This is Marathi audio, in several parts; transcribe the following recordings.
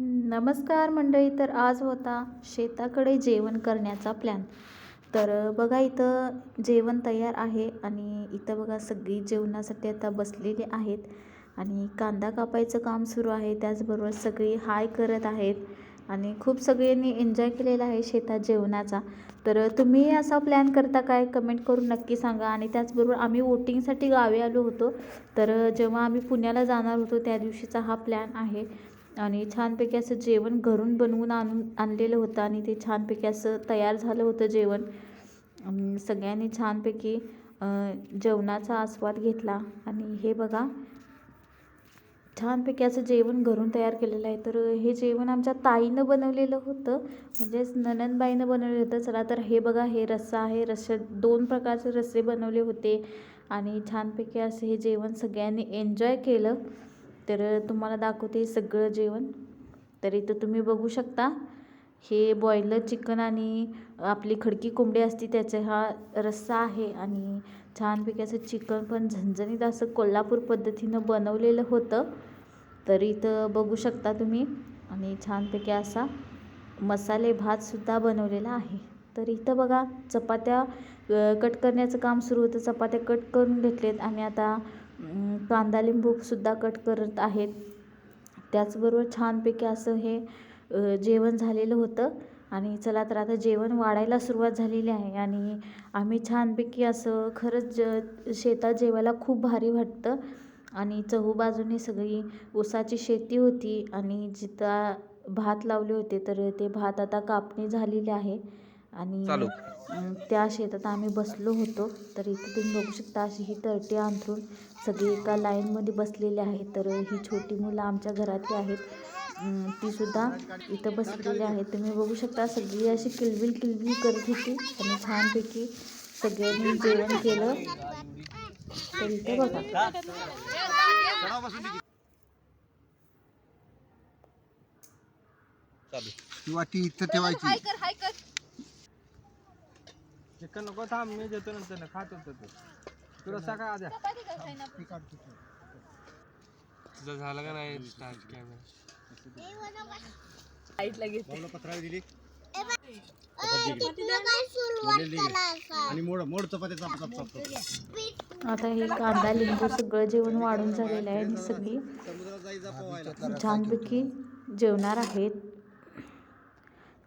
नमस्कार मंडळी तर आज होता शेताकडे जेवण करण्याचा प्लॅन तर बघा इथं जेवण तयार आहे आणि इथं बघा सगळी जेवणासाठी आता बसलेली आहेत आणि कांदा कापायचं काम सुरू आहे. त्याचबरोबर सगळी हाय करत आहेत आणि खूप सगळ्यांनी एन्जॉय केलेला आहे शेतात जेवणाचा. तर तुम्ही असा प्लॅन करता काय? कमेंट करून नक्की सांगा. आणि त्याचबरोबर आम्ही वोटिंगसाठी गावी आलो होतो. तर जेव्हा आम्ही पुण्याला जाणार होतो त्या दिवशीचा हा प्लॅन आहे. आणि छानपैकी असं जेवण घरून बनवून आणून आणलेलं होतं आणि ते छानपैकी असं तयार झालं होतं जेवण. सगळ्यांनी छानपैकी जेवणाचा आस्वाद घेतला. आणि हे बघा छानपैकी असं जेवण घरून तयार केलेलं आहे. तर हे जेवण आमच्या ताईनं बनवलेलं होतं. म्हणजेच ननंदबाईनं बनवलेलं होतं. चला तर हे बघा हे रस्सा आहे. रस्से दोन प्रकारचे रस्से बनवले होते. आणि छानपैकी असं हे जेवण सगळ्यांनी एन्जॉय केलं. तर तुम्हाला दाखवते सगळं जेवण. तर इथं तुम्ही बघू शकता हे बॉयलर चिकन आणि आपली खडकी कोंबडी असते त्याचा हा रस्सा आहे आणि छानपैकी असं चिकन पण झणझणीत असं कोल्हापूर पद्धतीनं बनवलेलं होतं. तर इथं बघू शकता तुम्ही आणि छानपैकी असा मसाले भातसुद्धा बनवलेला आहे. तर इथं बघा चपात्या कट करण्याचं काम सुरू होतं. चपात्या कट करून घेतलेत. आणि आता कांदा लिंबूसुद्धा कट करत आहेत. त्याचबरोबर छानपैकी असं हे जेवण झालेलं होतं. आणि चला तर आता जेवण वाढायला सुरुवात झालेली आहे. आणि आम्ही छानपैकी असं खरंच ज शेतात जेवायला खूप भारी वाटतं. आणि चहूबाजूने सगळी ऊसाची शेती होती. आणि जिथं भात लावले होते तर ते भात आता कापणी झालेली आहे. आणि चालू. अं, त्या शेतात आम्ही बसलो होतो. तर इथे तुम्ही बघू शकता अशी ही तळटी अंथरून सगळी एका लाईनमध्ये बसलेली आहेत तर ही छोटी मुलं आमच्या घरातली आहेत. अं, ती सुद्धा इथं बसलेली आहेत. तुम्ही बघू शकता सगळी अशी किलबिल किलबिल करत होती. आणि छानपैकी सगळ्यांनी जेवण केलं. तर इथं बघा. चालू ती वाटी इथं ठेवायची. चिकन नको थांब मी देतो नंतर ना खात होतो तू. तुला सकाळ आद्या तुझं झालं का नाही स्टार्ट कॅमेरा दिली. आणि मोड मोड चपात्या चाप चाप चाप चाप. आता हे कांदा लिंबू सगळं जेवण वाढून झालेलं आहे आणि सगळी समुद्रात जायचा पोहायला छानपैकी जेवणार आहेत.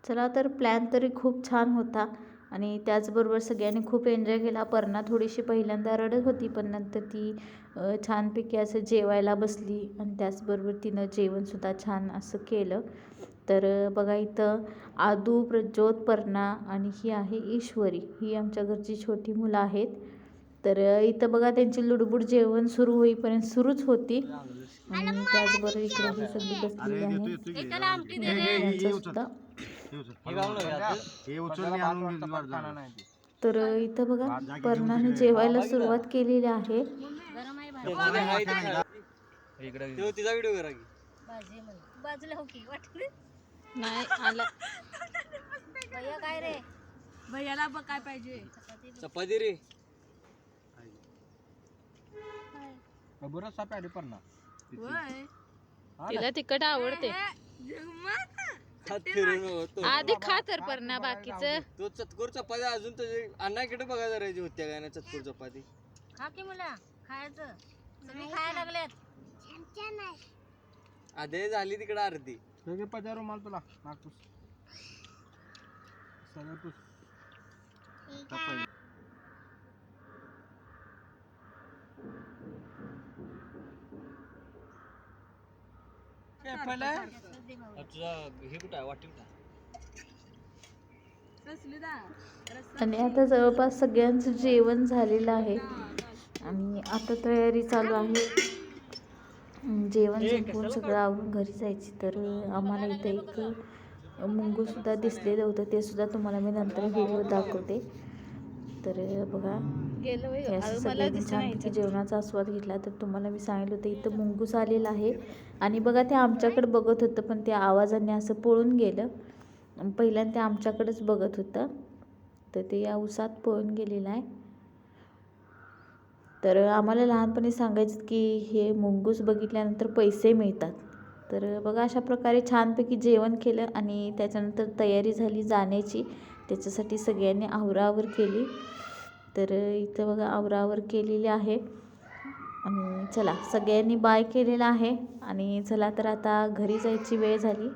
चला तर प्लॅन तरी खूप छान होता. आणि त्याचबरोबर सगळ्यांनी खूप एन्जॉय केला. पर्णा थोडीशी पहिल्यांदा रडत होती पण नंतर ती छानपैकी असं जेवायला बसली आणि त्याचबरोबर तिनं जेवणसुद्धा छान असं केलं. तर बघा इथं आदू प्रज्योत पर्णा आणि ही आहे ईश्वरी. ही आमच्या घरची छोटी मुलं आहेत. तर इथं बघा त्यांची लुडबुड जेवण सुरू होईपर्यंत सुरूच होती. आणि त्याचबरोबर इकडे ही सगळी बसलेली आहे. सुद्धा हे उचलून मी आणून. तर इथं बघा पर्णाने जेवायला सुरुवात केलेली आहे इकडे तिचा व्हिडिओ करा की बाजूला हो की वाटलं नाही आला भैया काय रे भैयाला बघ काय पाहिजे चपाती रे बरं साप आली पण ना होय तिला तिखट आवडते आधी खा तर पर्णा बाकीचं. तो चतकोर चपाती अजून तुझे अण्णाकडे बघा जरा होत्या काय ना चतकोर चपाती खा की मुला खायचं. तुम्ही खायला लागल्यात आधी झाली तिकडे अर्धी. वेगळे पजार रुमाल तुला. नागपूस सगळं पुस. तुझा हे कुठं आहे? वाटी कुठं कसली दा आणि आता जवळपास सगळ्यांचं जेवण झालेलं आहे. आणि आता तयारी चालू आहे. जेवण संपवून सगळं आवरून घरी जायची. तर आम्हाला इथं एक मुंगूसुद्धा दिसलेलं होतं. ते सुद्धा तुम्हाला मी नंतर व्हिडिओ दाखवते. तर बघा. छानपैकी जेवणाचा आस्वाद घेतला तर तुम्हाला मी सांगितलं होतं इथं मुंगूस आलेलं आहे. आणि बघा ते आमच्याकडे बघत होतं पण ते आवाजाने असं पळून गेलं. पहिल्यांदा ते आमच्याकडेच बघत होतं. तर ते या उसात पळून गेलेलं आहे. तर आम्हाला लहानपणी सांगायचं की हे मुंगूस बघितल्यानंतर पैसे मिळतात. तर बघा अशा प्रकारे छानपैकी जेवण केलं आणि त्याच्यानंतर तयारी झाली जाण्याची. त्याच्यासाठी सगळ्यांनी आवराआवर केली. तर इथं बघा आवराआवर केलेली आहे. आणि चला सगळ्यांनी बाय केलेलं आहे. आणि चला तर आता घरी जायची वेळ झाली.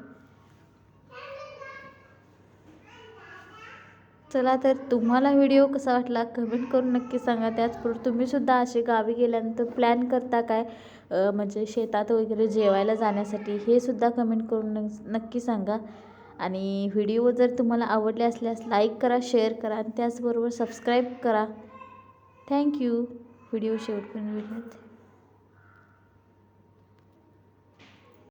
चला तर तुम्हाला व्हिडिओ कसा वाटला कमेंट करून नक्की सांगा. त्याचबरोबर तुम्हीसुद्धा असे गावी गेल्यानंतर प्लॅन करता काय? म्हणजे शेतात वगैरे जेवायला जाण्यासाठी हे सुद्धा कमेंट करून नक्की सांगा. आणि व्हिडिओ जर तुम्हाला आवडले असल्यास लाईक करा शेअर करा आणि त्याचबरोबर सबस्क्राईब करा थँक्यू व्हिडिओ शेवटपर्यंत बघितल्यात.